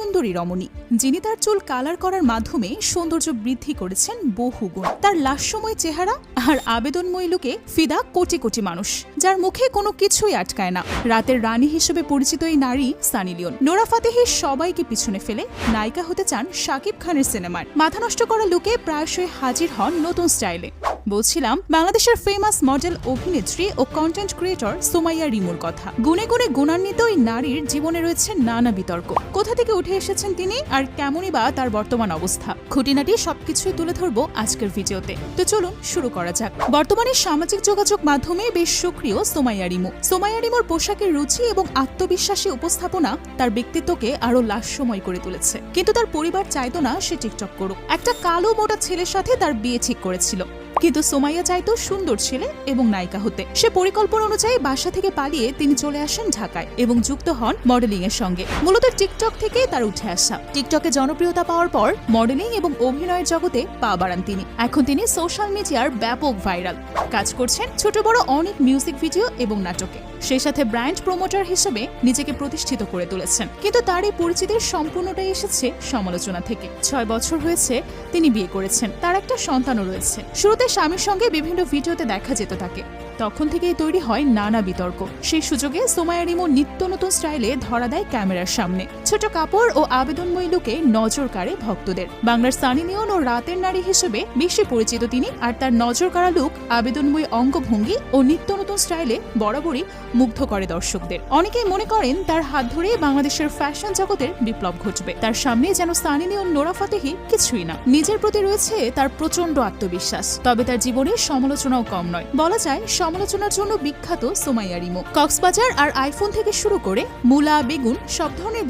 সুন্দরী রমণী, যিনি তার চুল কালার করার মাধ্যমে সৌন্দর্য বৃদ্ধি করেছেন বহুগুণ তার লাস্যময় চেহারা আর আবেদনময় লুকে ফিদা কোটি কোটি মানুষ, যার মুখে কোনো কিছুই আটকায় না। রাতের রানী হিসেবে পরিচিত এই নারী সানি লিওন। নোরা ফাতেহি সবাইকে পিছনে ফেলে নায়িকা হতে চান শাকিব খানের সিনেমার মাথা নষ্ট করা লুকে প্রায়শই হাজির হন নতুন স্টাইলে। বলছিলাম, বাংলাদেশের ফেমাস মডেল অভিনেত্রী ও কন্টেন্ট ক্রিয়েটর সোমাইয়া রিমুর কথা। গুণে গুণে গুণান্বিত ওই নারীর জীবনে রয়েছে নানা বিতর্ক। কোথা থেকে উঠে এসেছেন তিনি আর কেমনই বা তার বর্তমান অবস্থা? খুঁটিনাটি সবকিছুই তুলে ধরবো আজকের ভিডিওতে। তো চলুন শুরু করা যাক। বর্তমানে সামাজিক যোগাযোগ মাধ্যমে বেশ সক্রিয় সোমাইয়া রিমু। সোমাইয়া রিমুর পোশাকের রুচি এবং আত্মবিশ্বাসী উপস্থাপনা তার ব্যক্তিত্বকে আরও লাস্যময় করে তুলেছে। কিন্তু তার পরিবার চাইতো না সে টিকটক করুক। একটা কালো মোটা ছেলের সাথে তার বিয়ে ঠিক করেছিল। কিন্তু সোমাইয়া চাইতো সুন্দর ছেলে এবং নায়িকা হতে। সে পরিকল্পনা অনুযায়ী বাসা থেকে পালিয়ে তিনি চলে আসেন ঢাকায় এবং যুক্ত হন মডেলিং এর সঙ্গে। মূলত টিকটক থেকে তার উঠে আসা। টিকটকে জনপ্রিয়তা পাওয়ার পর মডেলিং এবং অভিনয়ের জগতে পা বাড়ান তিনি। এখন তিনি সোশ্যাল মিডিয়ার ব্যাপক ভাইরাল। কাজ করছেন ছোট বড় অনেক মিউজিক ভিডিও এবং নাটকে। সেই সাথে ব্র্যান্ড প্রমোটার হিসেবে নিজেকে প্রতিষ্ঠিত করে তুলেছেন। কিন্তু তার এই পরিচিতির সম্পূর্ণটাই এসেছে সমালোচনা থেকে। ছয় বছর হয়েছে তিনি বিয়ে করেছেন। তার একটা সন্তানও রয়েছে। শুরুতে স্বামীর সঙ্গে বিভিন্ন ভিডিওতে দেখা যেত তাকে। তখন থেকেই তৈরি হয় নানা বিতর্ক। সেই সুযোগে সোমায়া রিমো নিত্য নতুন স্টাইলে ধরা দেয় ক্যামেরার সামনে। ছোট কাপড় ও আবেদনময়ী লুকে নজর কাড়ে ভক্তদের। বাংলার সানি লিওন ও রাতের নারী হিসেবে বেশি পরিচিত তিনি। আর তার নজর কাড়া লুক, আবেদনময়ী অঙ্গভঙ্গি ও নিত্য নতুন স্টাইলে বরাবরই মুগ্ধ করে দর্শকদের। অনেকেই মনে করেন তার হাত ধরেই বাংলাদেশের ফ্যাশন জগতের বিপ্লব ঘটবে। তার সামনে যেন সানি লিওন নোরা ফাতেহি কিছুই না। নিজের প্রতি রয়েছে তার প্রচণ্ড আত্মবিশ্বাস। তবে তার জীবনে সমালোচনাও কম নয়। বলা যায়, সমালোচনার জন্য বিখ্যাত সোমাইয়া রিমো। কক্সবাজার আর আইফোন থেকে শুরু করে মূলা, বেগুন সব ধরনের